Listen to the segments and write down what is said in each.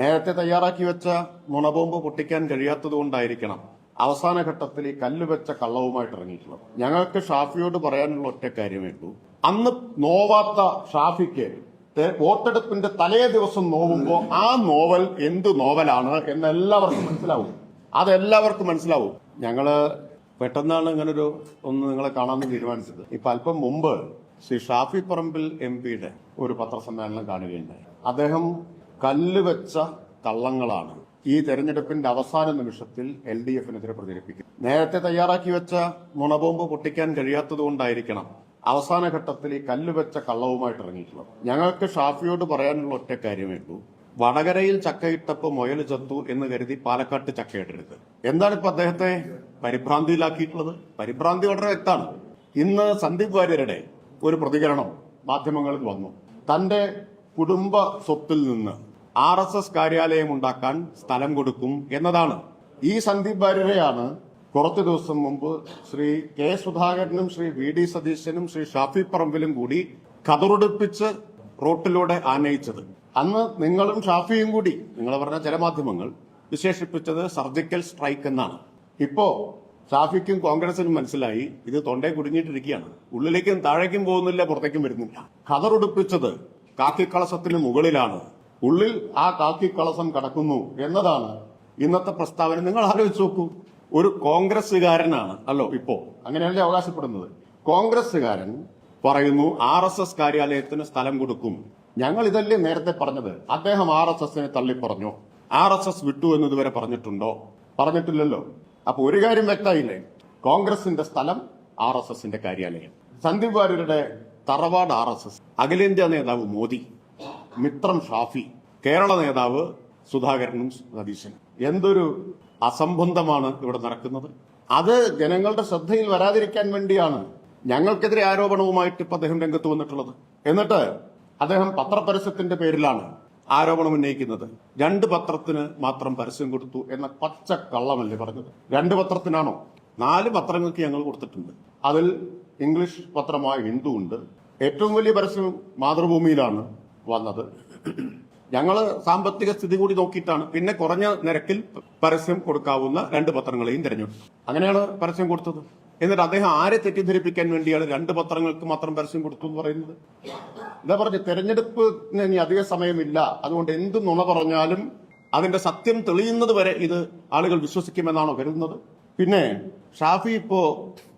നേരത്തെ തയ്യാറാക്കി വെച്ച നുണബോംബ് പൊട്ടിക്കാൻ കഴിയാത്തതുകൊണ്ടായിരിക്കണം അവസാന ഘട്ടത്തിൽ ഈ കല്ല് വെച്ച കള്ളവുമായിട്ട് ഇറങ്ങിയിട്ടുള്ളത്. ഞങ്ങൾക്ക് ഷാഫിയോട് പറയാനുള്ള ഒറ്റ കാര്യമേ ഉള്ളൂ. അന്ന് നോവാത്ത ഷാഫിക്ക് വോട്ടെടുപ്പിന്റെ തലേ ദിവസം നോവുമ്പോ ആ നോവൽ എന്ത് നോവലാണ് എന്ന് എല്ലാവർക്കും മനസ്സിലാവും. അതെല്ലാവർക്കും മനസ്സിലാവും. ഞങ്ങൾ പെട്ടെന്നാണ് ഇങ്ങനൊരു ഒന്ന് നിങ്ങളെ കാണാമെന്ന് തീരുമാനിച്ചത്. ഇപ്പൊ അല്പം മുമ്പ് ശ്രീ ഷാഫി പറമ്പിൽ എം പിയുടെ ഒരു പത്രസമ്മേളനം കാണുകയുണ്ടായി. അദ്ദേഹം കല്ല് വെച്ച കള്ളങ്ങളാണ്. ഈ തെരഞ്ഞെടുപ്പിന്റെ അവസാന നിമിഷത്തിൽ എൽ ഡി എഫിനെതിരെ പ്രചരിപ്പിക്കും നേരത്തെ തയ്യാറാക്കി വെച്ച നുണബോംബ് പൊട്ടിക്കാൻ കഴിയാത്തതുകൊണ്ടായിരിക്കണം അവസാന ഘട്ടത്തിൽ ഈ കല്ലുവെച്ച കള്ളവുമായിട്ട് ഇറങ്ങിയിട്ടുള്ളത്. ഞങ്ങൾക്ക് ഷാഫിയോട് പറയാനുള്ള ഒറ്റ കാര്യമേ ഉള്ളൂ. വടകരയിൽ ചക്കയിട്ടപ്പോ മുയൽ ചത്തു എന്ന് കരുതി പാലക്കാട്ട് ചക്കയിടരുത്. എന്താണ് ഇപ്പൊ അദ്ദേഹത്തെ പരിഭ്രാന്തിയിലാക്കിയിട്ടുള്ളത്? പരിഭ്രാന്തി വളരെ വ്യക്തമാണ്. ഇന്ന് സന്ദീപ് വാര്യരുടെ ഒരു പ്രതികരണം മാധ്യമങ്ങളിൽ വന്നു. തന്റെ കുടുംബ സ്വത്തിൽ നിന്ന് ആർ എസ് എസ് കാര്യാലയം ഉണ്ടാക്കാൻ സ്ഥലം കൊടുക്കും എന്നതാണ്. ഈ സന്ദീപ് വാര്യരെയാണ് കുറച്ചു ദിവസം മുമ്പ് ശ്രീ കെ സുധാകരനും ശ്രീ വി ഡി സതീശനും ശ്രീ ഷാഫി പറമ്പിലും കൂടി കതറുടിപ്പിച്ച് റോട്ടിലൂടെ ആനയിച്ചത്. അന്ന് നിങ്ങളും ഷാഫിയും കൂടി നിങ്ങൾ പറഞ്ഞ ചില മാധ്യമങ്ങൾ വിശേഷിപ്പിച്ചത് സർജിക്കൽ സ്ട്രൈക്ക് എന്നാണ്. ഇപ്പോ ഷാഫിക്കും കോൺഗ്രസിനും മനസ്സിലായി ഇത് തൊണ്ടേ കുടുങ്ങിയിട്ടിരിക്കുകയാണ്. ഉള്ളിലേക്കും താഴേക്കും പോകുന്നില്ല പുറത്തേക്കും വരുന്നില്ല. കതറുടുപ്പിച്ചത് കാക്കിക്കളസത്തിന് മുകളിലാണ്. ഉള്ളിൽ ആ കാക്കിക്കളസം കടക്കുന്നു എന്നതാണ് ഇന്നത്തെ പ്രസ്താവന. നിങ്ങൾ ആലോചിച്ച് നോക്കൂ. ഒരു കോൺഗ്രസ്സുകാരനാണ്. അല്ലോ ഇപ്പോ. അങ്ങനെയല്ലേ അവകാശപ്പെടുന്നത്? കോൺഗ്രസ്സുകാരൻ പറയുന്നു ആർ എസ് എസ് കാര്യാലയത്തിന് സ്ഥലം കൊടുക്കും. ഞങ്ങൾ ഇതല്ലേ നേരത്തെ പറഞ്ഞത്? അദ്ദേഹം ആർ എസ് എസിനെ തള്ളി പറഞ്ഞു ആർ എസ് എസ് വിട്ടു എന്ന് ഇതുവരെ പറഞ്ഞിട്ടുണ്ടോ? പറഞ്ഞിട്ടില്ലല്ലോ. അപ്പൊ ഒരു കാര്യം വ്യക്തമായില്ലേ? കോൺഗ്രസിന്റെ സ്ഥലം ആർ എസ് എസിന്റെ കാര്യാലയം. സന്ദീപ് വാര്യരുടെ തറവാട് ആർ എസ് എസ്. അഖിലേന്ത്യാ നേതാവ് മോദി. മിത്രം ഷാഫി കേരള നേതാവ് സുധാകരനും സതീശനും. എന്തൊരു അസംബന്ധമാണ് ഇവിടെ നടക്കുന്നത്? അത് ജനങ്ങളുടെ ശ്രദ്ധയിൽ വരാതിരിക്കാൻ വേണ്ടിയാണ് ഞങ്ങൾക്കെതിരെ ആരോപണവുമായിട്ട് ഇപ്പൊ അദ്ദേഹം രംഗത്ത് വന്നിട്ടുള്ളത്. എന്നിട്ട് അദ്ദേഹം പത്രപരസ്യത്തിന്റെ പേരിലാണ് ആരോപണം ഉന്നയിക്കുന്നത്. രണ്ട് പത്രത്തിന് മാത്രം പരസ്യം കൊടുത്തു എന്ന പച്ച കള്ളമല്ലേ പറഞ്ഞത്? രണ്ട് പത്രത്തിനാണോ? നാല് പത്രങ്ങൾക്ക് ഞങ്ങൾ കൊടുത്തിട്ടുണ്ട്. അതിൽ ഇംഗ്ലീഷ് പത്രമായ ഹിന്ദു ഉണ്ട് ഏറ്റവും വലിയ പരസ്യം മാതൃഭൂമിയിലാണ്. വന്നത്. ഞങ്ങൾ സാമ്പത്തിക സ്ഥിതി കൂടി നോക്കിയിട്ടാണ് പിന്നെ കുറഞ്ഞ നിരക്കിൽ പരസ്യം കൊടുക്കാവുന്ന രണ്ട് പത്രങ്ങളെയും തിരഞ്ഞെടുത്തു. അങ്ങനെയാണ് പരസ്യം കൊടുത്തത്. എന്നിട്ട് അദ്ദേഹം ആരെ തെറ്റിദ്ധരിപ്പിക്കാൻ വേണ്ടിയാണ് രണ്ട് പത്രങ്ങൾക്ക് മാത്രം പരസ്യം കൊടുത്തു എന്ന് പറയുന്നത്? എന്താ പറഞ്ഞു തെരഞ്ഞെടുപ്പ് ഇനി അധിക സമയമില്ല. അതുകൊണ്ട് എന്ത് നുണ പറഞ്ഞാലും അതിന്റെ സത്യം തെളിയുന്നത് വരെ ഇത് ആളുകൾ വിശ്വസിക്കുമെന്നാണോ കരുതുന്നത്? പിന്നെ ഷാഫി ഇപ്പോ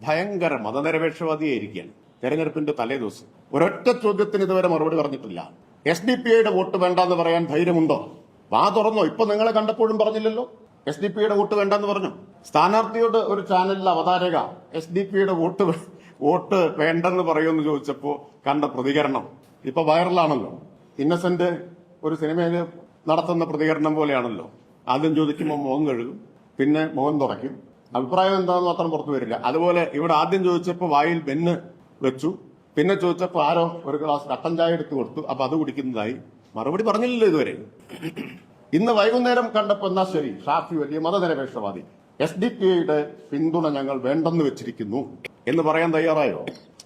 ഭയങ്കര മതനിരപേക്ഷവാദിയായിരിക്കുകയാണ്. തെരഞ്ഞെടുപ്പിന്റെ തലേ ദിവസം ഒരൊറ്റ ചോദ്യത്തിന് ഇതുവരെ മറുപടി പറഞ്ഞിട്ടില്ല. എസ് ഡി പി ഐയുടെ വോട്ട് വേണ്ടെന്ന് പറയാൻ ധൈര്യമുണ്ടോ? വാ തുറന്നോ. ഇപ്പൊ നിങ്ങളെ കണ്ടപ്പോഴും പറഞ്ഞില്ലല്ലോ. എസ് ഡി പിയുടെ വോട്ട് വേണ്ടെന്ന് പറഞ്ഞു. സ്ഥാനാർത്ഥിയോട് ഒരു ചാനലിൽ അവതാരക എസ് ഡി പിയുടെ വോട്ട് വോട്ട് വേണ്ടെന്ന് പറയുമെന്ന് ചോദിച്ചപ്പോ കണ്ട പ്രതികരണം ഇപ്പൊ വൈറലാണല്ലോ. ഇന്നസെന്റ് ഒരു സിനിമയിൽ നടത്തുന്ന പ്രതികരണം പോലെയാണല്ലോ. ആദ്യം ചോദിക്കുമ്പോൾ മുഖം കഴുകും പിന്നെ മുഖം തുറയ്ക്കും. അഭിപ്രായം എന്താണെന്ന് മാത്രം പുറത്തു വരില്ല. അതുപോലെ ഇവിടെ ആദ്യം ചോദിച്ചപ്പോൾ വായിൽ ബെന്ന് വെച്ചു. പിന്നെ ചോദിച്ചപ്പോൾ ആരോ ഒരു ഗ്ലാസ് കട്ടൻ ചായ എടുത്തു കൊടുത്തു. അപ്പൊ അത് കുടിക്കുന്നതായി മറുപടി പറഞ്ഞില്ലല്ലോ ഇതുവരെ. ഇന്ന് വൈകുന്നേരം കണ്ടപ്പോ എന്നാ ശരി? ഷാഫി വലിയ മതനിരപേക്ഷവാദി. എസ് ഡി പി ഐയുടെ പിന്തുണ ഞങ്ങൾ വേണ്ടെന്ന് വെച്ചിരിക്കുന്നു എന്ന് പറയാൻ തയ്യാറായോ?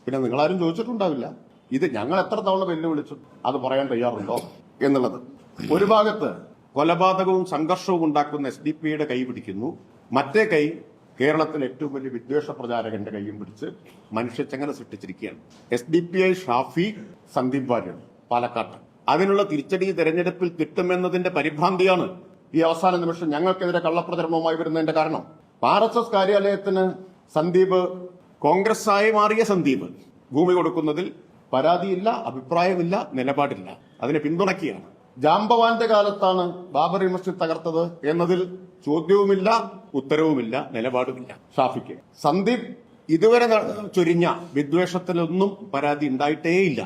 പിന്നെ നിങ്ങളാരും ചോദിച്ചിട്ടുണ്ടാവില്ല. ഇത് ഞങ്ങൾ എത്ര തവണ വെല്ലുവിളിച്ചു അത് പറയാൻ തയ്യാറുണ്ടോ എന്നുള്ളത്. ഒരു ഭാഗത്ത് കൊലപാതകവും സംഘർഷവും ഉണ്ടാക്കുന്ന എസ് ഡി പി ഐയുടെ കൈ പിടിക്കുന്നു. മറ്റേ കൈ കേരളത്തിലെ ഏറ്റവും വലിയ വിദ്വേഷ പ്രചാരകന്റെ കൈയും പിടിച്ച് മനുഷ്യച്ചങ്ങല സൃഷ്ടിച്ചിരിക്കുകയാണ്. S D P I Shafi Sandeep Warrier പാലക്കാട്ട്. അതിനുള്ള തിരിച്ചടി തെരഞ്ഞെടുപ്പിൽ കിട്ടുമെന്നതിന്റെ പരിഭ്രാന്തിയാണ് ഈ അവസാന നിമിഷം ഞങ്ങൾക്കെതിരെ കള്ളപ്രചരണവുമായി വരുന്നതിന്റെ കാരണം. ആർ എസ് എസ് കാര്യാലയത്തിന് സന്ദീപ് കോൺഗ്രസ് ആയി മാറിയ സന്ദീപ് ഭൂമി കൊടുക്കുന്നതിൽ പരാതിയില്ല അഭിപ്രായമില്ല നിലപാടില്ല. അതിനെ പിന്തുണയ്ക്കുകയാണ്. ജാംബവാന്റെ കാലത്താണ് ബാബറി മസ്ജിദ് തകർത്തത് എന്നതിൽ ചോദ്യവുമില്ല ഉത്തരവുമില്ല നിലപാടുമില്ല. ഷാഫിക്ക്. സന്ദീപ് ഇതുവരെ ചൊരിഞ്ഞ വിദ്വേഷത്തിലൊന്നും പരാതി ഉണ്ടായിട്ടേയില്ല.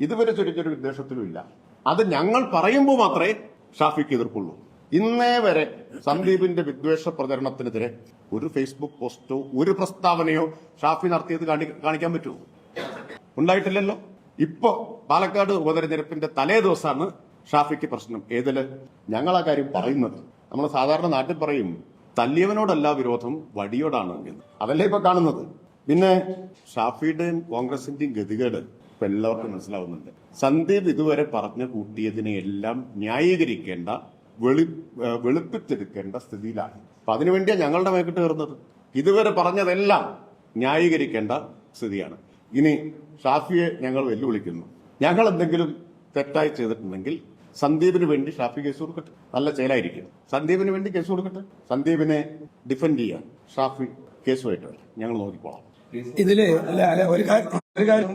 ഇതുവരെ ചൊരിഞ്ഞൊരു വിദ്വേഷത്തിലും ഇല്ല അത് ഞങ്ങൾ പറയുമ്പോൾ മാത്രമേ ഷാഫിക്ക് എതിർപ്പുള്ളൂ. ഇന്നേ വരെ സന്ദീപിന്റെ വിദ്വേഷ പ്രചരണത്തിനെതിരെ ഒരു ഫേസ്ബുക്ക് പോസ്റ്റോ ഒരു പ്രസ്താവനയോ ഷാഫി നടത്തിയത് കാണിക്കാൻ പറ്റുമോ? ഉണ്ടായിട്ടില്ലല്ലോ. ഇപ്പോ പാലക്കാട് ഉപതെരഞ്ഞെടുപ്പിന്റെ തലേ ദിവസമാണ് ഷാഫിക്ക് പ്രശ്നം. ഏതിൽ? ഞങ്ങൾ ആ കാര്യം പറയുന്നത്. നമ്മൾ സാധാരണ നാട്ടിൽ പറയും തല്ലിയവനോടല്ല വിരോധം വടിയോടാണ് എന്ന്. അതല്ലേ ഇപ്പൊ കാണുന്നത്. പിന്നെ ഷാഫിയുടെയും കോൺഗ്രസിന്റെയും ഗതികേട് ഇപ്പൊ എല്ലാവർക്കും മനസ്സിലാവുന്നുണ്ട്. സന്ദീപ് ഇതുവരെ പറഞ്ഞ കൂട്ടിയതിനെ എല്ലാം ന്യായീകരിക്കേണ്ട വെളി വെളുപ്പിച്ചെടുക്കേണ്ട സ്ഥിതിയിലാണ്. അപ്പൊ അതിനുവേണ്ടിയാണ് ഞങ്ങളുടെ മേക്കിട്ട് കയറുന്നത്. ഇതുവരെ പറഞ്ഞതെല്ലാം ന്യായീകരിക്കേണ്ട സ്ഥിതിയാണ്. ഇനി ഷാഫിയെ ഞങ്ങൾ വെല്ലുവിളിക്കുന്നു. ഞങ്ങൾ എന്തെങ്കിലും തെറ്റായി ചെയ്തിട്ടുണ്ടെങ്കിൽ സന്ദീപിന് വേണ്ടി ഷാഫി കേസ് കൊടുക്കട്ടെ. നല്ല ചേലായിരിക്കും. സന്ദീപിന് വേണ്ടി കേസ് കൊടുക്കട്ടെ. സന്ദീപിനെ ഡിഫെൻഡ് ചെയ്യാൻ ഷാഫി കേസുമായിട്ട് ഞങ്ങൾ നോക്കിക്കോളാം. ഇതിൽ ഒരു കാര്യം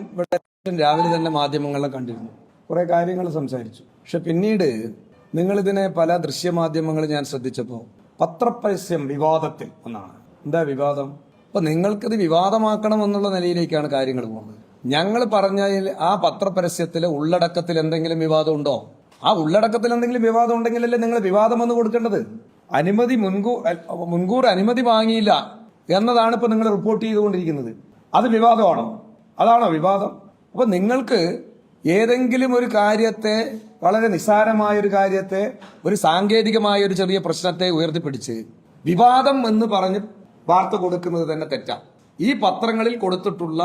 രാവിലെ തന്നെ മാധ്യമങ്ങളെ കണ്ടിരുന്നു. കുറെ കാര്യങ്ങൾ സംസാരിച്ചു. പക്ഷെ പിന്നീട് നിങ്ങൾ ഇതിനെ പല ദൃശ്യമാധ്യമങ്ങൾ ഞാൻ ശ്രദ്ധിച്ചപ്പോൾ പത്രപരസ്യം വിവാദത്തിൽ ഒന്നാണ്. എന്താ വിവാദം? അപ്പൊ നിങ്ങൾക്കിത് വിവാദമാക്കണം എന്നുള്ള നിലയിലേക്കാണ് കാര്യങ്ങൾ പോകുന്നത്. ഞങ്ങൾ പറഞ്ഞതിൽ ആ പത്രപരസ്യത്തിലെ ഉള്ളടക്കത്തിൽ എന്തെങ്കിലും വിവാദം ഉണ്ടോ? ആ ഉള്ളടക്കത്തിൽ എന്തെങ്കിലും വിവാദം ഉണ്ടെങ്കിലല്ലേ നിങ്ങൾ വിവാദം വന്ന് കൊടുക്കേണ്ടത്? അനുമതി മുൻകൂർ മുൻകൂർ അനുമതി വാങ്ങിയില്ല എന്നതാണ് ഇപ്പൊ നിങ്ങൾ റിപ്പോർട്ട് ചെയ്തുകൊണ്ടിരിക്കുന്നത്. അത് വിവാദമാണോ? അതാണോ വിവാദം? അപ്പൊ നിങ്ങൾക്ക് ഏതെങ്കിലും ഒരു കാര്യത്തെ വളരെ നിസ്സാരമായ ഒരു കാര്യത്തെ ഒരു സാങ്കേതികമായ ഒരു ചെറിയ പ്രശ്നത്തെ ഉയർത്തിപ്പിടിച്ച് വിവാദം എന്ന് പറഞ്ഞ് വാർത്ത കൊടുക്കുന്നത് തന്നെ തെറ്റാണ് ഈ പത്രങ്ങളിൽ കൊടുത്തിട്ടുള്ള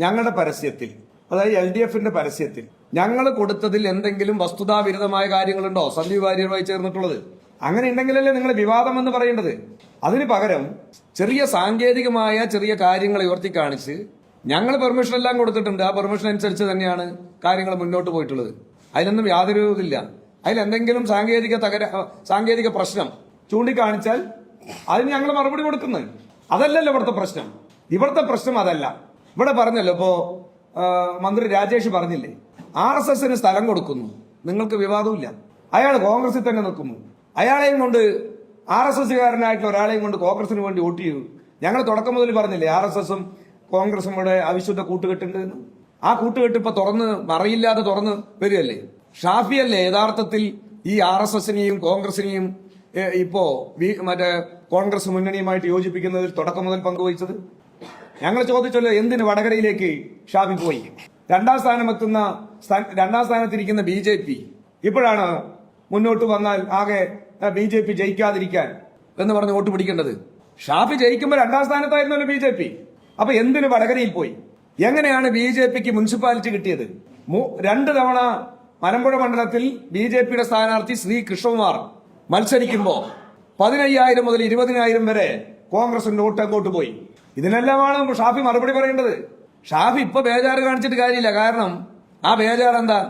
ഞങ്ങളുടെ പരസ്യത്തിൽ അതായത് എൽ ഡി എഫിന്റെ പരസ്യത്തിൽ ഞങ്ങൾ കൊടുത്തതിൽ എന്തെങ്കിലും വസ്തുതാവിരുദ്ധമായ കാര്യങ്ങളുണ്ടോ? സന്ധി വാര്യരുമായി ചേർന്നിട്ടുള്ളത്. അങ്ങനെ ഉണ്ടെങ്കിലല്ലേ നിങ്ങൾ വിവാദം എന്ന് പറയേണ്ടത്. അതിന് പകരം ചെറിയ സാങ്കേതികമായ ചെറിയ കാര്യങ്ങൾ ഉയർത്തി കാണിച്ച് ഞങ്ങൾ പെർമിഷൻ എല്ലാം കൊടുത്തിട്ടുണ്ട്. ആ പെർമിഷൻ അനുസരിച്ച് തന്നെയാണ് കാര്യങ്ങൾ മുന്നോട്ട് പോയിട്ടുള്ളത്. അതിനൊന്നും യാതൊരു ഇതില്ല. അതിലെന്തെങ്കിലും സാങ്കേതിക തകര സാങ്കേതിക പ്രശ്നം ചൂണ്ടിക്കാണിച്ചാൽ അതിന് ഞങ്ങൾ മറുപടി കൊടുക്കുന്നത്. അതല്ലല്ലോ ഇവിടുത്തെ പ്രശ്നം. ഇവിടുത്തെ പ്രശ്നം അതല്ല. ഇവിടെ പറഞ്ഞല്ലോ ഇപ്പോ മന്ത്രി രാജേഷ് പറഞ്ഞില്ലേ? ആർ എസ് എസിന് സ്ഥലം കൊടുക്കുന്നു. നിങ്ങൾക്ക് വിവാദമില്ല അയാൾ കോൺഗ്രസിൽ തന്നെ നിൽക്കുന്നു. അയാളെയും കൊണ്ട് ആർ എസ് എസ്സുകാരനായിട്ടുള്ള ഒരാളെയും കൊണ്ട് കോൺഗ്രസിന് വേണ്ടി വോട്ട് ചെയ്തു. ഞങ്ങൾ തുടക്കം മുതൽ പറഞ്ഞില്ലേ ആർ എസ് എസും കോൺഗ്രസും ഇവിടെ അവിശുദ്ധ കൂട്ടുകെട്ടുണ്ട് എന്ന്. ആ കൂട്ടുകെട്ട് ഇപ്പൊ തുറന്ന് മറയില്ലാതെ തുറന്ന് വരികയല്ലേ? ഷാഫിയല്ലേ യഥാർത്ഥത്തിൽ ഈ ആർ എസ് എസിനെയും കോൺഗ്രസിനെയും ഇപ്പോ മറ്റേ കോൺഗ്രസ് മുന്നണിയുമായിട്ട് യോജിപ്പിക്കുന്നതിൽ തുടക്കം മുതൽ പങ്കുവഹിച്ചത്? ഞങ്ങൾ ചോദിച്ചല്ലോ എന്തിന് വടകരയിലേക്ക് ഷാഫി പോയി? രണ്ടാം സ്ഥാനം എത്തുന്ന രണ്ടാം സ്ഥാനത്തിരിക്കുന്ന ബി ജെ പി ഇപ്പോഴാണ് മുന്നോട്ട് വന്നാൽ ആകെ ബി ജെ പി ജയിക്കാതിരിക്കാൻ എന്ന് പറഞ്ഞ് വോട്ട് പിടിക്കേണ്ടത്. ഷാഫി ജയിക്കുമ്പോൾ രണ്ടാം സ്ഥാനത്തായിരുന്നല്ലോ ബി ജെ പി അപ്പൊ എന്തിന് വടകരയിൽ പോയി? എങ്ങനെയാണ് ബി ജെ പിക്ക് മുനിസിപ്പാലിറ്റി കിട്ടിയത്? രണ്ട് തവണ മലമ്പുഴ മണ്ഡലത്തിൽ ബി ജെ പിയുടെ സ്ഥാനാർത്ഥി ശ്രീ കൃഷ്ണകുമാർ മത്സരിക്കുമ്പോൾ പതിനയ്യായിരം മുതൽ ഇരുപതിനായിരം വരെ കോൺഗ്രസിന്റെ വോട്ട് അങ്ങോട്ട് പോയി. ഇതിനെല്ലാമാണ് ഷാഫി മറുപടി പറയേണ്ടത്. ഷാഫി ഇപ്പൊ ബേജാറ് കാണിച്ചിട്ട് കാര്യമില്ല. കാരണം ആ ബേജാർ എന്താ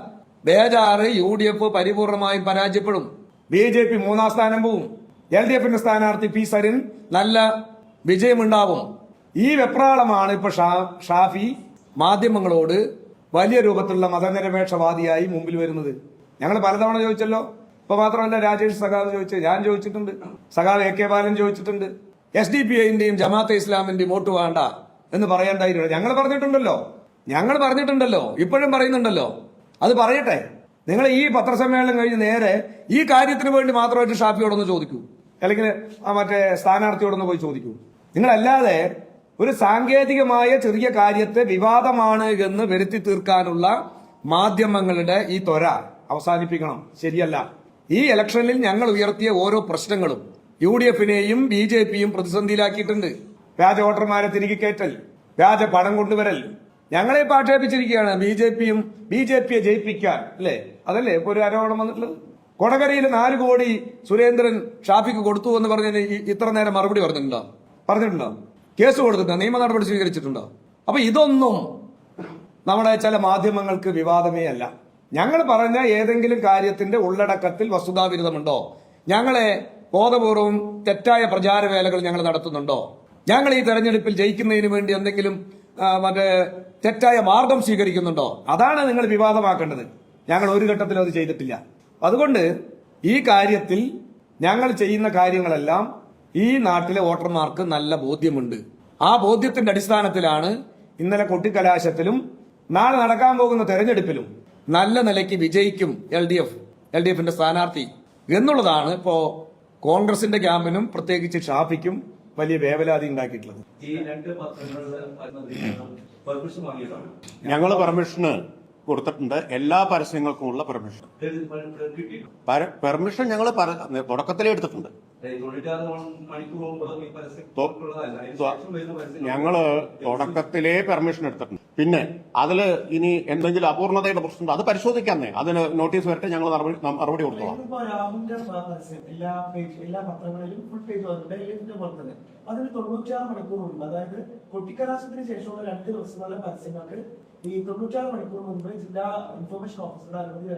ബേജാറ് യു ഡി എഫ് പരിപൂർണമായും പരാജയപ്പെടും. ബി ജെ പി മൂന്നാം സ്ഥാനം പോവും. എൽ ഡി എഫിന്റെ സ്ഥാനാർത്ഥി പി സരിൻ നല്ല വിജയമുണ്ടാവും. ഈ വെപ്രാളമാണ് ഇപ്പൊ ഷാഫി മാധ്യമങ്ങളോട് വലിയ രൂപത്തിലുള്ള മതനിരപേക്ഷവാദിയായി മുമ്പിൽ വരുന്നത്. ഞങ്ങൾ പലതവണ ചോദിച്ചല്ലോ. ഇപ്പൊ മാത്രമല്ല രാജേഷ് സഖാവ് ചോദിച്ചു ഞാൻ ചോദിച്ചിട്ടുണ്ട്. സഖാവ് എ കെ ബാലൻ ചോദിച്ചിട്ടുണ്ട്. എസ് ഡി പി ഐന്റെയും ജമാഅത്തെ ഇസ്ലാമിന്റെയും വോട്ട് വേണ്ട. എന്ന് പറയേണ്ടായിരുന്നു ഞങ്ങൾ പറഞ്ഞിട്ടുണ്ടല്ലോ. ഞങ്ങൾ പറഞ്ഞിട്ടുണ്ടല്ലോ. ഇപ്പോഴും പറയുന്നുണ്ടല്ലോ. അത് പറയട്ടെ. നിങ്ങൾ ഈ പത്രസമ്മേളനം കഴിഞ്ഞ് നേരെ ഈ കാര്യത്തിന് വേണ്ടി മാത്രമായിട്ട് ഷാഫിയോടൊന്ന് ചോദിക്കൂ. അല്ലെങ്കിൽ മറ്റേ സ്ഥാനാർത്ഥിയോടൊന്ന് പോയി ചോദിക്കൂ. നിങ്ങളല്ലാതെ ഒരു സാങ്കേതികമായ ചെറിയ കാര്യത്തെ വിവാദമാണ് എന്ന് വരുത്തി തീർക്കാനുള്ള മാധ്യമങ്ങളുടെ ഈ ത്വര അവസാനിപ്പിക്കണം. ശരിയല്ല. ഈ ഇലക്ഷനിൽ ഞങ്ങൾ ഉയർത്തിയ ഓരോ പ്രശ്നങ്ങളും യു ഡി എഫിനെയും ബി ജെ പിയും പ്രതിസന്ധിയിലാക്കിയിട്ടുണ്ട്. വ്യാജ വോട്ടർമാരെ തിരികെ കയറ്റൽ. വ്യാജ പണം കൊണ്ടുവരൽ ഞങ്ങളെ ഇപ്പൊ ആക്ഷേപിച്ചിരിക്കുകയാണ് ബി ജെ പിയും ബി ജെ പിയെ ജയിപ്പിക്കാൻ അല്ലേ? അതല്ലേ? ഇപ്പൊ ഒരു ആരോപണം വന്നിട്ടുള്ളത്. കൊടകരയിൽ നാല് കോടി സുരേന്ദ്രൻ ഷാഫിക്ക് കൊടുത്തു എന്ന് പറഞ്ഞതിന് ഇത്ര നേരം മറുപടി പറഞ്ഞിട്ടുണ്ടോ? പറഞ്ഞിട്ടുണ്ടോ? കേസ് കൊടുത്തിട്ടുണ്ടോ? നിയമ നടപടി സ്വീകരിച്ചിട്ടുണ്ടോ? അപ്പൊ ഇതൊന്നും നമ്മുടെ ചില മാധ്യമങ്ങൾക്ക് വിവാദമേ അല്ല. ഞങ്ങൾ പറഞ്ഞ ഏതെങ്കിലും കാര്യത്തിന്റെ ഉള്ളടക്കത്തിൽ വസ്തുതാവിരുദ്ധമുണ്ടോ? ഞങ്ങളെ ബോധപൂർവം തെറ്റായ പ്രചാരവേലകൾ ഞങ്ങൾ നടത്തുന്നുണ്ടോ? ഞങ്ങൾ ഈ തെരഞ്ഞെടുപ്പിൽ ജയിക്കുന്നതിന് വേണ്ടി എന്തെങ്കിലും മറ്റേ തെറ്റായ മാർഗം സ്വീകരിക്കുന്നുണ്ടോ? അതാണ് നിങ്ങൾ വിവാദമാക്കേണ്ടത്. ഞങ്ങൾ ഒരു ഘട്ടത്തിലും അത് ചെയ്തിട്ടില്ല. അതുകൊണ്ട് ഈ കാര്യത്തിൽ ഞങ്ങൾ ചെയ്യുന്ന കാര്യങ്ങളെല്ലാം ഈ നാട്ടിലെ വോട്ടർമാർക്ക് നല്ല ബോധ്യമുണ്ട്. ആ ബോധ്യത്തിന്റെ അടിസ്ഥാനത്തിലാണ് ഇന്നലെ കൊട്ടിക്കലാശത്തിലും നാളെ നടക്കാൻ പോകുന്ന തെരഞ്ഞെടുപ്പിലും നല്ല നിലയ്ക്ക് വിജയിക്കും L D F L D എഫിന്റെ സ്ഥാനാർത്ഥി എന്നുള്ളതാണ് ഇപ്പോ കോൺഗ്രസിന്റെ ക്യാമ്പിനും പ്രത്യേകിച്ച് ഷാഫിക്കും വലിയ വേവലാതി ഉണ്ടാക്കിയിട്ടുള്ളത്. ഞങ്ങൾ പെർമിഷന് കൊടുത്തിട്ടുണ്ട്. എല്ലാ പരസ്യങ്ങൾക്കുമുള്ള പെർമിഷൻ പെർമിഷൻ ഞങ്ങൾ തുടക്കത്തിലേ എടുത്തിട്ടുണ്ട്. ഞങ്ങൾ തുടക്കത്തിലേ പെർമിഷൻ എടുത്തിട്ടുണ്ട്. പിന്നെ അതിൽ ഇനി എന്തെങ്കിലും അപൂർണതയുടെ പ്രശ്നമുണ്ടോ അത് പരിശോധിക്കാന്നേ. അതിന് നോട്ടീസ് വരട്ടെ ഞങ്ങൾ മറുപടി കൊടുത്തോളാം. അതിന് തൊണ്ണൂറ്റാറ് മണിക്കൂർ മുമ്പ് അതായത് കൊട്ടിക്കലാശത്തിന് ശേഷമുള്ള രണ്ട് ദിവസങ്ങളിലെ പരസ്യങ്ങൾക്ക് ഈ തൊണ്ണൂറ്റാറ് മണിക്കൂർ മുമ്പ് ജില്ലാ ഇൻഫർമേഷൻ ഓഫീസറുടെ അനുമതി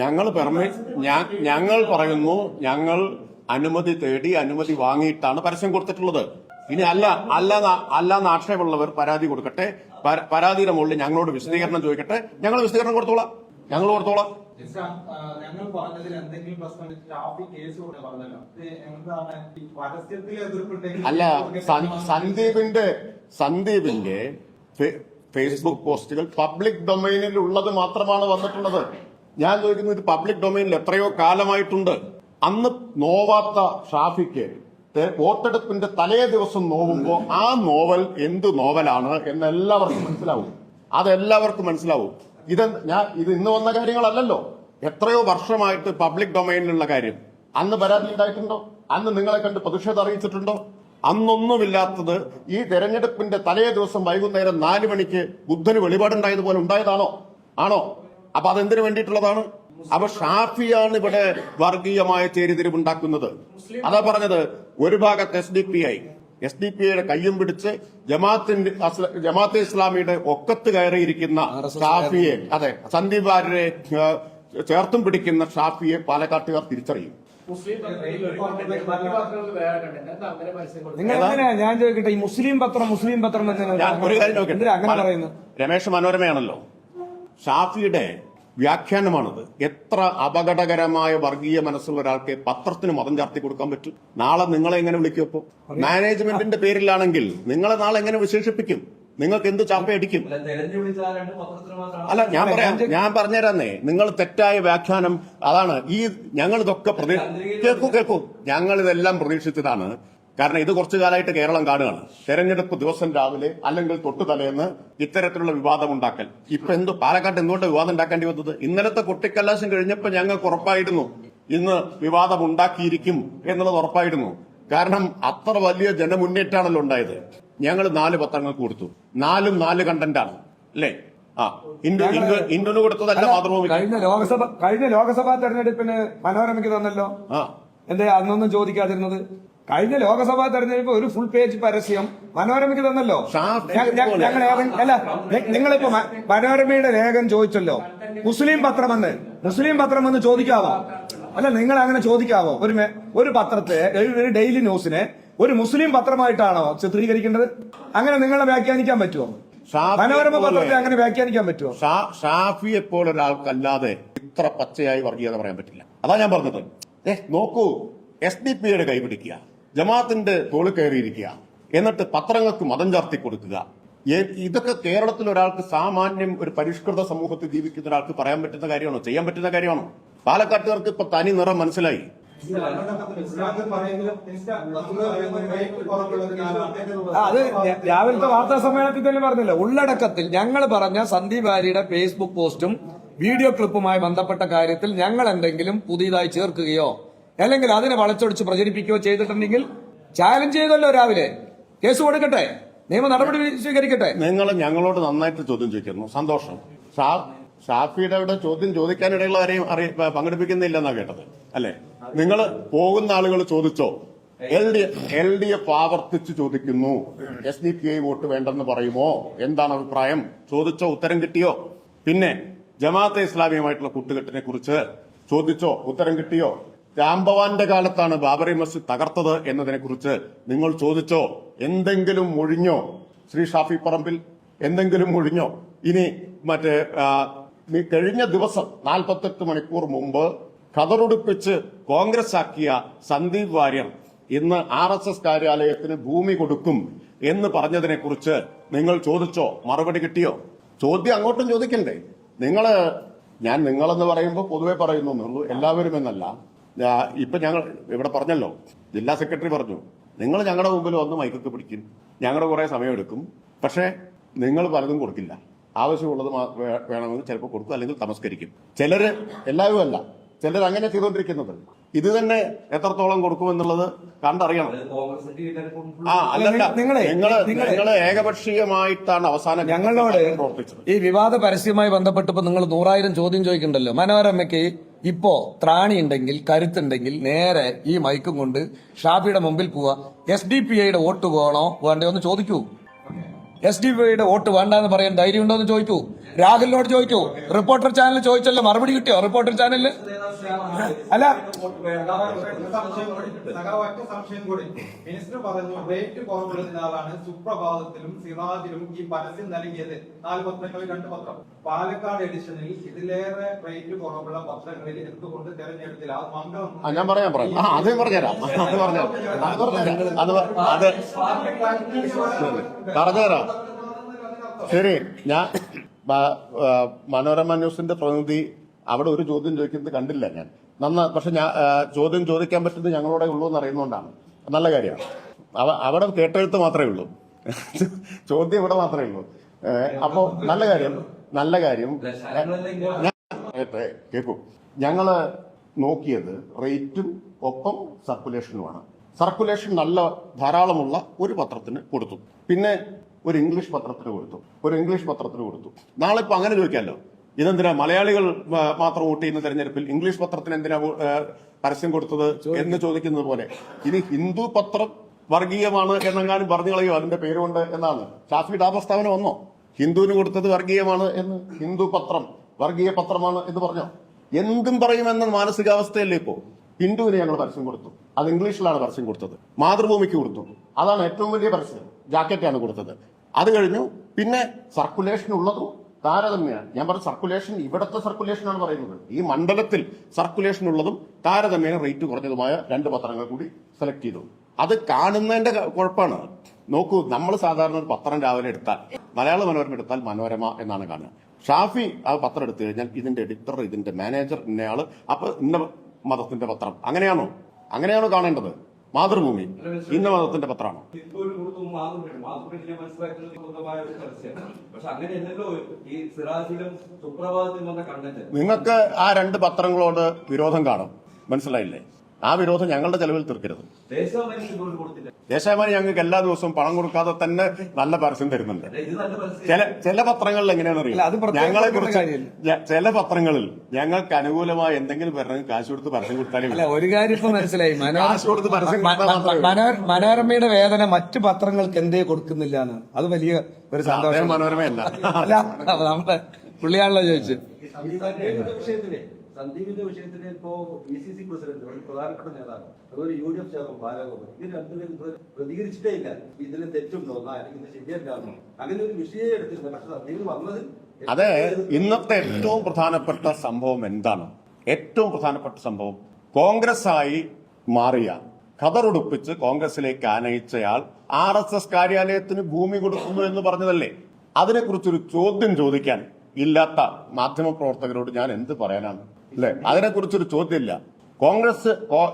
ഞങ്ങൾ ഞങ്ങൾ പറയുന്നു ഞങ്ങൾ അനുമതി തേടി അനുമതി വാങ്ങിയിട്ടാണ് പരസ്യം കൊടുത്തിട്ടുള്ളത്. ഇനി അല്ല അല്ല അല്ലാന്ന് ആക്ഷേപമുള്ളവർ പരാതി കൊടുക്കട്ടെ. പര- പരാതിയുടെ മുകളിൽ ഞങ്ങളോട് വിശദീകരണം ചോദിക്കട്ടെ. ഞങ്ങൾ വിശദീകരണം കൊടുത്തോളാം. ഞങ്ങൾ കൊടുത്തോളാം. ഞങ്ങൾ പറഞ്ഞതിൽ എന്തെങ്കിലും പ്രശ്നം കേസ് പറഞ്ഞല്ലോ. എന്താണ് ഈ പരസ്യത്തിൽ എതിർപ്പുണ്ടെങ്കിൽ അല്ല സന്ദീപിന്റെ സന്ദീപിന്റെ ഫേസ്ബുക്ക് പോസ്റ്റുകൾ പബ്ലിക് ഡൊമൈനിൽ ഉള്ളത് മാത്രമാണ് വന്നിട്ടുള്ളത്. ഞാൻ ചോദിക്കുന്നത് പബ്ലിക് ഡൊമൈനിൽ എത്രയോ കാലമായിട്ടുണ്ട്. അന്ന് നോവാത്ത ഷാഫിക്ക് വോട്ടെടുപ്പിന്റെ തലേ ദിവസം നോവുമ്പോൾ ആ നോവൽ എന്ത് നോവലാണ് എന്ന് എല്ലാവർക്കും മനസ്സിലാവും. അതെല്ലാവർക്കും മനസ്സിലാവും. ഇത് ഞാൻ ഇത് ഇന്ന് വന്ന കാര്യങ്ങളല്ലല്ലോ. എത്രയോ വർഷമായിട്ട് പബ്ലിക് ഡൊമൈനിലുള്ള കാര്യം. അന്ന് പരാതി ഉണ്ടായിട്ടുണ്ടോ? അന്ന് നിങ്ങളെ കണ്ട് പ്രതിഷേധം അറിയിച്ചിട്ടുണ്ടോ? അന്നൊന്നുമില്ലാത്തത് ഈ തെരഞ്ഞെടുപ്പിന്റെ തലേ ദിവസം വൈകുന്നേരം നാല് മണിക്ക് ബുദ്ധന് വെളിപാടുണ്ടായതുപോലെ ഉണ്ടായതാണോ? ആണോ? അപ്പൊ അതെന്തിനു വേണ്ടിയിട്ടുള്ളതാണ്? അപ്പൊ ഷാഫിയാണ് ഇവിടെ വർഗീയമായ ചേരിതിരിവുണ്ടാക്കുന്നത് അതാ പറഞ്ഞത് ഒരു ഭാഗത്ത് S D P I S D P ഐയുടെ കയ്യും പിടിച്ച് ജമാഅത്തിന്റെ ജമാഅത്തെ ഇസ്ലാമിയുടെ ഒക്കത്ത് കയറിയിരിക്കുന്ന ഷാഫിയെ അതെ സന്ദീപ് ആരുടെ ചേർത്തും പിടിക്കുന്ന ഷാഫിയെ പാലക്കാട്ടുകാർ തിരിച്ചറിയും. നിങ്ങൾ ഞാൻ ചോദിക്കട്ടെ ഈ മുസ്ലിം പത്രം മുസ്ലിം പത്രം ഒരു കാര്യം രമേശ് മനോരമയാണല്ലോ. ഷാഫിയുടെ വ്യാഖ്യാനമാണത്. എത്ര അപകടകരമായ വർഗീയ മനസ്സുള്ള ഒരാൾക്ക് പത്രത്തിന് മതം ചാർത്തി കൊടുക്കാൻ പറ്റും? നാളെ നിങ്ങളെ എങ്ങനെ വിളിക്കും അപ്പോ മാനേജ്മെന്റിന്റെ പേരിലാണെങ്കിൽ നിങ്ങളെ നാളെ എങ്ങനെ വിശേഷിപ്പിക്കും? നിങ്ങൾക്ക് എന്ത് ചാപ്പയടിക്കും അല്ല ഞാൻ പറയാം. ഞാൻ പറഞ്ഞുതരാന്നേ. നിങ്ങൾ തെറ്റായ വ്യാഖ്യാനം അതാണ് ഈ ഞങ്ങൾ ഇതൊക്കെ പ്രതീക്ഷ കേൾക്കൂ കേൾക്കൂ. ഞങ്ങൾ ഇതെല്ലാം പ്രതീക്ഷിച്ചതാണ്. കാരണം ഇത് കുറച്ചു കാലമായിട്ട് കേരളം കാണുകയാണ്. തെരഞ്ഞെടുപ്പ് ദിവസം രാവിലെ അല്ലെങ്കിൽ തൊട്ടു തലേന്ന് ഇത്തരത്തിലുള്ള വിവാദം ഉണ്ടാക്കൽ. ഇപ്പൊ എന്തോ പാലക്കാട്ട് എന്തുകൊണ്ട് വിവാദം ഉണ്ടാക്കേണ്ടി വന്നത്? ഇന്നലത്തെ കൊട്ടിക്കല്ലാശം കഴിഞ്ഞപ്പോൾ ഞങ്ങൾക്ക് ഉറപ്പായിരുന്നു ഇന്ന് വിവാദം ഉണ്ടാക്കിയിരിക്കും എന്നുള്ളത് ഉറപ്പായിരുന്നു. കാരണം അത്ര വലിയ ജനമുന്നേറ്റാണല്ലോ ഉണ്ടായത്. ഞങ്ങൾ നാല് പത്രങ്ങൾ കൊടുത്തു. നാലും നാല് കണ്ടന്റാണ്. അല്ലേ? ആ ഇന്ത്യന് കൊടുത്തതല്ല മാതൃഭൂമി. കഴിഞ്ഞ ലോകസഭ കഴിഞ്ഞ ലോക്സഭാ തെരഞ്ഞെടുപ്പിന് മനോരമയ്ക്ക് തന്നല്ലോ? ആ. എന്താ അന്നൊന്നും ചോദിക്കാതിരുന്നത്? കഴിഞ്ഞ ലോകസഭാ തെരഞ്ഞെടുപ്പ് ഒരു ഫുൾ പേജ് പരസ്യം മനോരമയ്ക്ക് തന്നല്ലോ. ഞങ്ങൾ അല്ല നിങ്ങളിപ്പോ മനോരമയുടെ ലേഖം ചോദിച്ചല്ലോ. മുസ്ലിം പത്രമെന്ന്. മുസ്ലിം പത്രം പത്രമെന്ന് ചോദിക്കാവോ? അല്ല നിങ്ങൾ അങ്ങനെ ചോദിക്കാവോ? ഒരു ഒരു പത്രത്തെ ഒരു- ഡെയിലി ന്യൂസിനെ ഒരു മുസ്ലിം പത്രമായിട്ടാണോ ചിത്രീകരിക്കേണ്ടത്? അങ്ങനെ നിങ്ങളെ വ്യാഖ്യാനിക്കാൻ പറ്റുമോ മനോരമ പത്രത്തെ അങ്ങനെ വ്യാഖ്യാനിക്കാൻ പറ്റുമോ ഷാഫിയെ പോലെ ഒരാൾക്കല്ലാതെ ഇത്ര പച്ചയായി വർഗീയത പറയാൻ പറ്റില്ല. അതാ ഞാൻ പറഞ്ഞത്. ഏഹ് നോക്കൂ. എസ് ഡി പിയുടെ കൈപിടിക്കുക ജമാഅത്തിന്റെ തോളി കയറിയിരിക്കുക. എന്നിട്ട് പത്രങ്ങൾക്ക് മതം ചാർത്തി കൊടുക്കുക. ഇതൊക്കെ കേരളത്തിൽ ഒരാൾക്ക് സാമാന്യം ഒരു പരിഷ്കൃത സമൂഹത്തിൽ ജീവിക്കുന്ന ഒരാൾക്ക് പറയാൻ പറ്റുന്ന കാര്യമാണോ? ചെയ്യാൻ പറ്റുന്ന കാര്യമാണോ? പാലക്കാട്ടുകാർക്ക് ഇപ്പൊ തനി നിറം മനസ്സിലായി. അത് രാവിലത്തെ വാർത്താ സമ്മേളനത്തിൽ തന്നെ പറഞ്ഞില്ല? ഉള്ളടക്കത്തിൽ ഞങ്ങൾ പറഞ്ഞ സന്ദീപ് ആര്യയുടെ ഫേസ്ബുക്ക് പോസ്റ്റും വീഡിയോ ക്ലിപ്പുമായി ബന്ധപ്പെട്ട കാര്യത്തിൽ ഞങ്ങൾ എന്തെങ്കിലും പുതിയതായി ചേർക്കുകയോ അല്ലെങ്കിൽ അതിനെ വളച്ചൊടിച്ച് പ്രചരിപ്പിക്കുകയോ ചെയ്തിട്ടുണ്ടെങ്കിൽ ചാലഞ്ച് ചെയ്തല്ലോ രാവിലെ. കേസ് കൊടുക്കട്ടെ? നിയമ നടപടി സ്വീകരിക്കട്ടെ? നിങ്ങൾ ഞങ്ങളോട് നന്നായിട്ട് ചോദ്യം ചോദിക്കുന്നു. സന്തോഷം. ഷാഫിയുടെ അവിടെ ചോദ്യം ചോദിക്കാനിടയുള്ള ആരെയും അറിയ പങ്കെടുപ്പിക്കുന്നില്ലെന്നാ കേട്ടത്. അല്ലെ? നിങ്ങൾ പോകുന്ന ആളുകൾ ചോദിച്ചോ? L D L D F ആവർത്തിച്ച് ചോദിക്കുന്നു. S D P I vote വേണ്ടെന്ന് പറയുമോ? എന്താണ് അഭിപ്രായം? ചോദിച്ചോ? ഉത്തരം കിട്ടിയോ? പിന്നെ ജമാഅത്തെ ഇസ്ലാമിയുമായിട്ടുള്ള കൂട്ടുകെട്ടിനെ കുറിച്ച് ചോദിച്ചോ? ഉത്തരം കിട്ടിയോ? രാംഭവാന്റെ കാലത്താണ് ബാബറി മസ്ജിദ് തകർത്തത് എന്നതിനെ കുറിച്ച് നിങ്ങൾ ചോദിച്ചോ? എന്തെങ്കിലും ഒഴിഞ്ഞോ ശ്രീ ഷാഫി പറമ്പിൽ എന്തെങ്കിലും ഒഴിഞ്ഞോ ഇനി മറ്റേ കഴിഞ്ഞ ദിവസം നാൽപ്പത്തെട്ട് മണിക്കൂർ മുമ്പ് കതറുടുപ്പിച്ച് കോൺഗ്രസ് ആക്കിയ സന്ദീപ് വാര്യർ ഇന്ന് ആർ എസ് എസ് കാര്യാലയത്തിന് ഭൂമി കൊടുക്കും എന്ന് പറഞ്ഞതിനെ കുറിച്ച് നിങ്ങൾ ചോദിച്ചോ? മറുപടി കിട്ടിയോ? ചോദ്യം അങ്ങോട്ടും ചോദിക്കണ്ടേ? നിങ്ങൾ ഞാൻ നിങ്ങളെന്ന് പറയുമ്പോൾ പൊതുവെ പറയുന്നു എല്ലാവരും എന്നല്ല. ഇപ്പൊ ഞങ്ങൾ ഇവിടെ പറഞ്ഞല്ലോ ജില്ലാ സെക്രട്ടറി പറഞ്ഞു നിങ്ങൾ ഞങ്ങളുടെ മുമ്പിൽ വന്ന് മൈക്കൊക്കെ പിടിക്കും. ഞങ്ങളുടെ കുറെ സമയമെടുക്കും. പക്ഷേ നിങ്ങൾ പലതും കൊടുക്കില്ല. ആവശ്യമുള്ളത് വേണമെങ്കിൽ ചിലപ്പോൾ കൊടുക്കും അല്ലെങ്കിൽ തമസ്കരിക്കും. ചിലര് എല്ലാവരും അല്ല ചിലർ അങ്ങനെ ചെയ്തുകൊണ്ടിരിക്കുന്നത്. ഇത് തന്നെ എത്രത്തോളം കൊടുക്കുമെന്നുള്ളത് കണ്ടറിയണം. കോൺഗ്രസ് ആ അല്ലല്ല നിങ്ങളെ- നിങ്ങൾ ഏകപക്ഷീയമായിട്ടാണ് അവസാനം ഞങ്ങളോട് ഈ വിവാദ പരസ്യവുമായി ബന്ധപ്പെട്ടപ്പോ നിങ്ങൾ നൂറായിരം ചോദ്യം ചോദിക്കണ്ടല്ലോ. മനോരമയ്ക്ക് ഇപ്പോ ത്രാണി ഉണ്ടെങ്കിൽ കരുത്തുണ്ടെങ്കിൽ നേരെ ഈ മൈക്കും കൊണ്ട് ഷാഫിയുടെ മുമ്പിൽ പോവാ. എസ് ഡി പി ഐയുടെ വോട്ട് പോകണോ വേണ്ടയോ ഒന്ന് ചോദിക്കൂ. എസ് ഡി പിയുടെ വോട്ട് വേണ്ടെന്ന് പറയാൻ ധൈര്യം ഉണ്ടോ എന്ന് ചോദിച്ചു രാഹുലിനോട് ചോദിച്ചു റിപ്പോർട്ടർ ചാനൽ ചോദിച്ചല്ലോ മറുപടി കിട്ടിയോ റിപ്പോർട്ടർ ചാനലിൽ അല്ല. സംശയം കൂടി മിനിസ്റ്റർ പറഞ്ഞു റേറ്റ് കുറവുള്ളതിനാലാണ് സുപ്രഭാതത്തിലും സിറാജിലും ഈ പരസ്യം നാല് പത്രങ്ങളിൽ രണ്ട് പത്രം പാലക്കാട് എഡിഷനിൽ ഇതിലേറെ റേറ്റ് കുറവുള്ള പത്രങ്ങളിൽ എന്തുകൊണ്ട് തെരഞ്ഞെടുത്തില്ല അത് മംഗളം ഞാൻ പറയാം പറയാം അത് പറഞ്ഞുതരാം. അത് പറഞ്ഞുതരാം. അത് അത് പറഞ്ഞുതരാം. ശരി ഞാൻ മനോരമ ന്യൂസിന്റെ പ്രതിനിധി അവിടെ ഒരു ചോദ്യം ചോദിക്കുന്നത് കണ്ടില്ല ഞാൻ. നന്ന പക്ഷെ ഞാൻ ചോദ്യം ചോദിക്കാൻ പറ്റുന്നത് ഞങ്ങളോടെ ഉള്ളൂ എന്ന് അറിയുന്നതുകൊണ്ടാണ് നല്ല കാര്യമാണ് അവ അവിടെ കേട്ടെഴുത്ത് മാത്രമേ ഉള്ളൂ. ചോദ്യം ഇവിടെ മാത്രമേ ഉള്ളൂ. അപ്പോൾ അപ്പോ നല്ല കാര്യം നല്ല കാര്യം. പറയട്ടെ കേൾക്കൂ ഞങ്ങൾ നോക്കിയത് റേറ്റും ഒപ്പം സർക്കുലേഷനുമാണ്. സർക്കുലേഷൻ നല്ല ധാരാളമുള്ള ഒരു പത്രത്തിന് കൊടുത്തു. പിന്നെ ഒരു ഇംഗ്ലീഷ് പത്രത്തിന് കൊടുത്തു. ഒരു ഇംഗ്ലീഷ് പത്രത്തിന് കൊടുത്തു. നാളെ ഇപ്പൊ അങ്ങനെ ചോദിക്കാമല്ലോ. ഇതെന്തിനാ മലയാളികൾ മാത്രം വോട്ട് ചെയ്യുന്ന തെരഞ്ഞെടുപ്പിൽ ഇംഗ്ലീഷ് പത്രത്തിന് എന്തിനാ പരസ്യം കൊടുത്തത് എന്ന് ചോദിക്കുന്നത് പോലെ. ഇനി ഹിന്ദു പത്രം വർഗീയമാണ് എന്നെങ്ങാനും പറഞ്ഞു കളയോ അതിന്റെ പേരുകൊണ്ട് എന്നാണ്. ഷാഫിയുടെ ആ പ്രസ്താവന വന്നോ? ഹിന്ദുവിന് കൊടുത്തത് വർഗീയമാണ് എന്ന് ഹിന്ദു പത്രം വർഗീയ പത്രമാണ് എന്ന് പറഞ്ഞോ? എന്തും പറയുമെന്ന മാനസികാവസ്ഥയല്ലേ ഇപ്പോ? ഹിന്ദുവിന് ഞങ്ങൾ പരസ്യം കൊടുത്തു. അത് ഇംഗ്ലീഷിലാണ് പരസ്യം കൊടുത്തത്. മാതൃഭൂമിക്ക് കൊടുത്തു. അതാണ് ഏറ്റവും വലിയ പരസ്യം. ജാക്കറ്റാണ് കൊടുത്തത്. അത് കഴിഞ്ഞു. പിന്നെ സർക്കുലേഷൻ ഉള്ളതും താരതമ്യ ഞാൻ പറഞ്ഞ സർക്കുലേഷൻ ഇവിടത്തെ സർക്കുലേഷൻ ആണ് പറയുന്നത്. ഈ മണ്ഡലത്തിൽ സർക്കുലേഷൻ ഉള്ളതും താരതമ്യേന റേറ്റ് കുറഞ്ഞതുമായ രണ്ട് പത്രങ്ങൾ കൂടി സെലക്ട് ചെയ്തു. അത് കാണുന്നതിന്റെ കുഴപ്പമാണ്. നോക്കൂ നമ്മൾ സാധാരണ ഒരു പത്രം രാവിലെ എടുത്താൽ മലയാള മനോരമ എടുത്താൽ മനോരമ എന്നാണ് കാണുക. ഷാഫി ആ പത്രം എടുത്തു കഴിഞ്ഞാൽ ഇതിന്റെ എഡിറ്റർ ഇതിന്റെ മാനേജർ ഇന്നയാൾ. അപ്പൊ ഇന്ന മതത്തിന്റെ പത്രം. അങ്ങനെയാണോ? അങ്ങനെയാണോ കാണേണ്ടത്? മാതൃഭൂമി. ഇന്ന മതത്തിന്റെ പത്രമാണോ? നിങ്ങൾക്ക് ആ രണ്ട് പത്രങ്ങളോട് വിരോധം കാണും. മനസ്സിലായില്ലേ? ആ വിരോധം ഞങ്ങളുടെ ചെലവിൽ തീർക്കരുത്. ദേശാഭിമാനി ഞങ്ങൾക്ക് എല്ലാ ദിവസവും പണം കൊടുക്കാതെ തന്നെ നല്ല പരസ്യം തരുന്നുണ്ട്. ചില ചില പത്രങ്ങളിൽ എങ്ങനെയാണെന്ന് അല്ല, അത് അറിയാം ഞങ്ങളെ കുറിച്ച് ചില പത്രങ്ങളിൽ ഞങ്ങൾക്ക് അനുകൂലമായ എന്തെങ്കിലും പറഞ്ഞ് കാശ് കൊടുത്ത് പരസ്യം കൊടുത്താലേ ഒരു കാര്യം ഇപ്പൊ മനസ്സിലായി. കാശ് കൊടുത്ത് പരസ്യം മനോരമയുടെ വേദന മറ്റു പത്രങ്ങൾക്ക് എന്തേ കൊടുക്കുന്നില്ല അത് വലിയ ഒരു സന്തോഷം. മനോരമയല്ല. അല്ല നമ്മുടെ പുള്ളിയാണല്ലോ ചോദിച്ചു സന്ദീപിന്റെ വിഷയത്തിൽ ഇപ്പോ ബി സി സി പ്രസിഡന്റ് ഒരു പ്രധാനപ്പെട്ട നേതാവ് അതുപോലെ യു ഡി എഫ് ചേർന്ന് ബാലഗോപാൽ ഇത് രണ്ടുപേരും പ്രതികരിച്ചിട്ടേ ഇല്ല. ഇതിന് തെറ്റുണ്ടോ ഇത് ശരിയല്ലാന്നോ അങ്ങനെ ഒരു വിഷയം എടുത്തിരുന്നു പക്ഷെ സന്ദീപ് വന്നത് അതെ ഇന്നത്തെ ഏറ്റവും പ്രധാനപ്പെട്ട സംഭവം എന്താണ്? ഏറ്റവും പ്രധാനപ്പെട്ട സംഭവം കോൺഗ്രസ് ആയി മാറിയ കതറുടുപ്പിച്ച് കോൺഗ്രസിലേക്ക് ആനയിച്ചയാൾ ആർ എസ് എസ് കാര്യാലയത്തിന് ഭൂമി കൊടുക്കുന്നു എന്ന് പറഞ്ഞതല്ലേ? അതിനെക്കുറിച്ചൊരു ചോദ്യം ചോദിക്കാൻ ഇല്ലാത്ത മാധ്യമപ്രവർത്തകരോട് ഞാൻ എന്ത് പറയാനാണ്? അല്ലെ? അതിനെക്കുറിച്ചൊരു ചോദ്യമില്ല. കോൺഗ്രസ്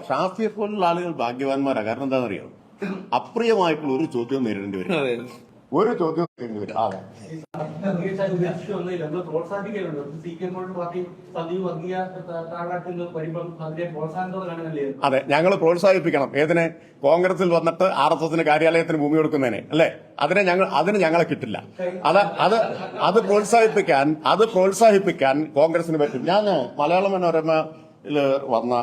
ശാസ്ത്രീയ പോലുള്ള ആളുകൾ ഭാഗ്യവാന്മാരാണ് കാരണം എന്താണെന്നറിയാം? അപ്രിയമായിട്ടുള്ള ഒരു ചോദ്യം നേരിടേണ്ടി വരും. ഒരു ചോദ്യം അതെ അതെ ഞങ്ങൾ പ്രോത്സാഹിപ്പിക്കണം. ഏതിനെ? കോൺഗ്രസിൽ വന്നിട്ട് ആർ എസ് എസിന് കാര്യാലയത്തിന് ഭൂമി കൊടുക്കുന്നതിനെ അല്ലെ? അതിനെ ഞങ്ങൾ അതിന് ഞങ്ങളെ കിട്ടില്ല. അത് അത് അത് പ്രോത്സാഹിപ്പിക്കാൻ അത് പ്രോത്സാഹിപ്പിക്കാൻ കോൺഗ്രസിന് പറ്റും. ഞാൻ മലയാള മനോരമ വന്ന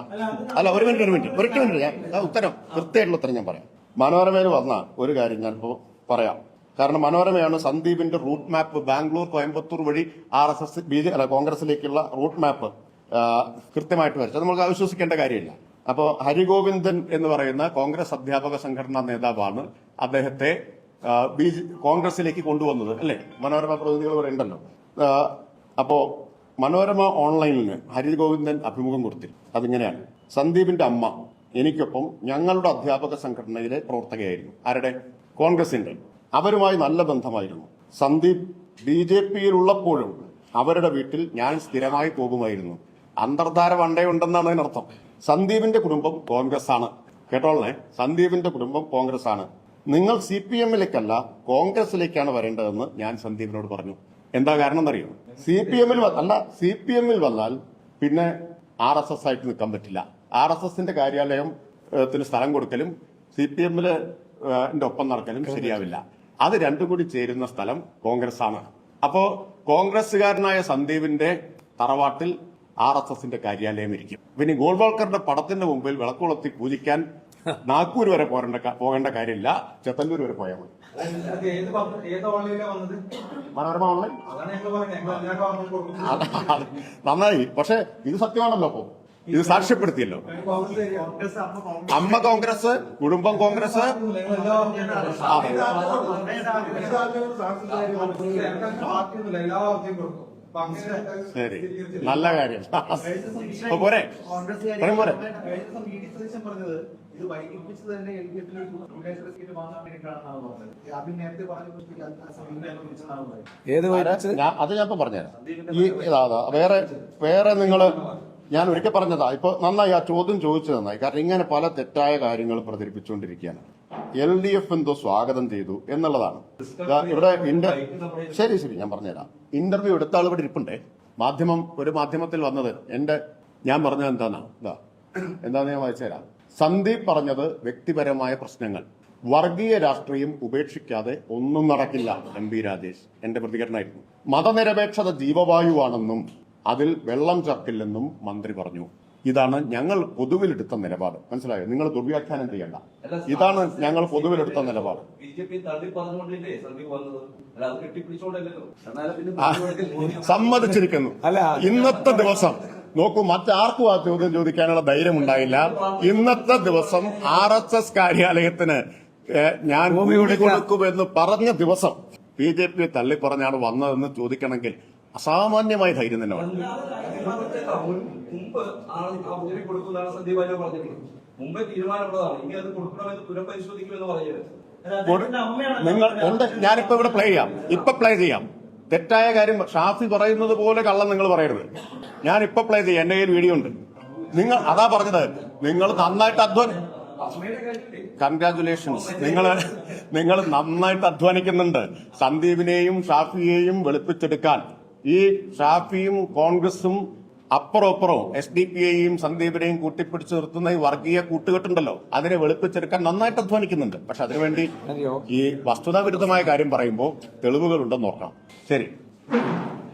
അല്ല ഒരു മിനിറ്റ് ഒരു മിനിറ്റ് ഒരു മിനിറ്റ് ഞാൻ ഉത്തരം കൃത്യമായിട്ടുള്ള ഉത്തരം ഞാൻ പറയാം. മനോരമയിൽ വന്ന ഒരു കാര്യം ഞാൻ ഇപ്പോ പറയാം. കാരണം മനോരമയാണ് സന്ദീപിന്റെ റൂട്ട് മാപ്പ് ബാംഗ്ലൂർ കോയമ്പത്തൂർ വഴി R S S B J കോൺഗ്രസിലേക്കുള്ള route map കൃത്യമായിട്ട് വരച്ചത് നമുക്ക് അവിശ്വസിക്കേണ്ട കാര്യമില്ല. അപ്പോൾ ഹരിഗോവിന്ദൻ എന്ന് പറയുന്ന കോൺഗ്രസ് അധ്യാപക സംഘടനാ നേതാവാണ് അദ്ദേഹത്തെ ബി കോൺഗ്രസിലേക്ക് കൊണ്ടുവന്നത് അല്ലേ? മനോരമ പ്രതിനിധികൾ പറയണ്ടല്ലോ ഉണ്ടല്ലോ. ആ, അപ്പോ മനോരമ ഓൺലൈനിന് ഹരിഗോവിന്ദൻ അഭിമുഖം കൊടുത്തിരുന്നു. അതിങ്ങനെയാണ്. സന്ദീപിന്റെ അമ്മ എനിക്കൊപ്പം ഞങ്ങളുടെ അധ്യാപക സംഘടനയിലെ പ്രവർത്തകയായിരുന്നു. ആരുടെ? കോൺഗ്രസിന്റെ. അവരുമായി നല്ല ബന്ധമായിരുന്നു. സന്ദീപ് ബി ജെ പിയിൽ ഉള്ളപ്പോഴും അവരുടെ വീട്ടിൽ ഞാൻ സ്ഥിരമായി പോകുമായിരുന്നു. അന്തർധാര വണ്ടേ ഉണ്ടെന്നാണ് അതിനർത്ഥം. സന്ദീപിന്റെ കുടുംബം കോൺഗ്രസ് ആണ് കേട്ടോളേ സന്ദീപിന്റെ കുടുംബം കോൺഗ്രസ് ആണ് നിങ്ങൾ സി പി എമ്മിലേക്കല്ല കോൺഗ്രസിലേക്കാണ് വരേണ്ടതെന്ന് ഞാൻ സന്ദീപിനോട് പറഞ്ഞു. എന്താ കാരണം എന്നറിയോ സി പി എമ്മിൽ അല്ല സി പി എമ്മിൽ വന്നാൽ പിന്നെ ആർ എസ് എസ് ആയിട്ട് നിൽക്കാൻ പറ്റില്ല. ആർ എസ് എസിന്റെ കാര്യാലയം ത്തിന് സ്ഥലം കൊടുക്കലും സി പി എമ്മിൽ ഒപ്പം നടക്കലും ശരിയാവില്ല. അത് രണ്ടും കൂടി ചേരുന്ന സ്ഥലം കോൺഗ്രസ് ആണ് അപ്പോ കോൺഗ്രസുകാരനായ സന്ദീപിന്റെ തറവാട്ടിൽ ആർ എസ് എസിന്റെ കാര്യാലയം ഇരിക്കും. പിന്നെ ഗോൾവാൾക്കറിന്റെ പടത്തിന്റെ മുമ്പിൽ വിളക്കുളത്തി പൂജിക്കാൻ നാഗ്പൂർ വരെ പോരേണ്ട പോകേണ്ട കാര്യമില്ല. ചെത്തല്ലൂർ വരെ പോയാൽ മതി. മനോരമ ഓൺലൈൻ നന്നായി. പക്ഷെ ഇത് സത്യമാണല്ലോ അപ്പോ. ഇത് സാക്ഷ്യപ്പെടുത്തിയല്ലോ. അമ്മ കോൺഗ്രസ് കുടുംബം കോൺഗ്രസ്. ശരി. നല്ല കാര്യം. പോരെ. പറയും പോരെ. ഇത് വൈകിപ്പിച്ചത് തന്നെ എൽ ഡി എഫിൽ സീറ്റ് വാങ്ങാൻ വേണ്ടിയിട്ടാണെന്നാണ് പറഞ്ഞത് ആദ്യം നേരത്തെ പറഞ്ഞ അത് ഞാൻ ഇപ്പൊ പറഞ്ഞുതരാം. ഈ വേറെ വേറെ നിങ്ങൾ ഞാൻ ഒരിക്കൽ പറഞ്ഞതാ ഇപ്പൊ നന്നായി ആ ചോദ്യം ചോദിച്ചു നന്നായി. കാരണം ഇങ്ങനെ പല തെറ്റായ കാര്യങ്ങൾ പ്രചരിപ്പിച്ചുകൊണ്ടിരിക്കുകയാണ്. എൽ ഡി എഫ് എന്തോ സ്വാഗതം ചെയ്തു എന്നുള്ളതാണ്. ഇവിടെ ഇന്റർ ശരി ശരി ഞാൻ പറഞ്ഞുതരാം. ഇന്റർവ്യൂ എടുത്ത ആൾ ഇവിടെ ഇരിപ്പുണ്ടേ. മാധ്യമം ഒരു മാധ്യമത്തിൽ വന്നത് എന്റെ ഞാൻ പറഞ്ഞത് എന്താണ് ഇതാ എന്താന്ന് ഞാൻ വായിച്ചുതരാം സന്ദീപ് പറഞ്ഞത് വ്യക്തിപരമായ പ്രശ്നങ്ങൾ. വർഗീയ രാഷ്ട്രീയം ഉപേക്ഷിക്കാതെ ഒന്നും നടക്കില്ല എം പി രാജേഷ്. എന്റെ പ്രതികരണമായിരുന്നു. മതനിരപേക്ഷത ജീവവായുവാണെന്നും അതിൽ വെള്ളം ചേർക്കില്ലെന്നും മന്ത്രി പറഞ്ഞു. ഇതാണ് ഞങ്ങൾ പൊതുവിലെടുത്ത നിലപാട്. മനസ്സിലായോ? നിങ്ങൾ ദുർവ്യാഖ്യാനം ചെയ്യണ്ട. ഇതാണ് ഞങ്ങൾ പൊതുവിലെടുത്ത നിലപാട്. സമ്മതിച്ചിരിക്കുന്നു. അല്ല. ഇന്നത്തെ ദിവസം നോക്കൂ മറ്റാർക്കും ആ ചോദ്യം ചോദിക്കാനുള്ള ധൈര്യം ഉണ്ടായില്ല ഇന്നത്തെ ദിവസം ആർ എസ് എസ് കാര്യാലയത്തിന് ഞാൻ ഭൂമി കൊടുക്കുമെന്ന് പറഞ്ഞ ദിവസം ബി ജെ പി തള്ളിപ്പറഞ്ഞാണ് വന്നതെന്ന് ചോദിക്കണമെങ്കിൽ അസാമാന്യമായ ധൈര്യം തന്നെ വേണം. മുമ്പ് തീരുമാനമുള്ളതാണ് ഇനി അത് കൊടുക്കണമെന്ന് പുനഃപരിശോധിക്കുമെന്ന് നിങ്ങൾ ഉണ്ട്. ഞാനിപ്പോ ഇവിടെ പ്ലേ ചെയ്യാം. ഇപ്പൊ പ്ലേ ചെയ്യാം. തെറ്റായ കാര്യം ഷാഫി പറയുന്നത് പോലെ കള്ളം നിങ്ങൾ പറയരുത്. ഞാൻ ഇപ്പൊ പ്ലേ ചെയ്യാം. എന്റെ കയ്യിൽ വീഡിയോ ഉണ്ട്. നിങ്ങൾ അതാ പറഞ്ഞത്. നിങ്ങൾ നന്നായിട്ട് അധ്വാനം കൺഗ്രാചുലേഷൻസ് നിങ്ങൾ നിങ്ങൾ നന്നായിട്ട് അധ്വാനിക്കുന്നുണ്ട്. സന്ദീപിനെയും ഷാഫിയെയും വെളുപ്പിച്ചെടുക്കാൻ. ഈ ഷാഫിയും കോൺഗ്രസും അപ്പുറം അപ്പുറവും എസ് ഡി പി ഐയും സന്ദീപിനെയും കൂട്ടിപ്പിടിച്ച് നിർത്തുന്ന ഈ വർഗീയ കൂട്ടുകെട്ടുണ്ടല്ലോ അതിനെ വെളുപ്പിച്ചെടുക്കാൻ നന്നായിട്ട് അധ്വാനിക്കുന്നുണ്ട്. പക്ഷെ അതിനുവേണ്ടി ഈ വസ്തുതാ വസ്തുതാവിരുദ്ധമായ കാര്യം പറയുമ്പോൾ തെളിവുകൾ ഉണ്ടെന്ന് നോക്കണം ശരി.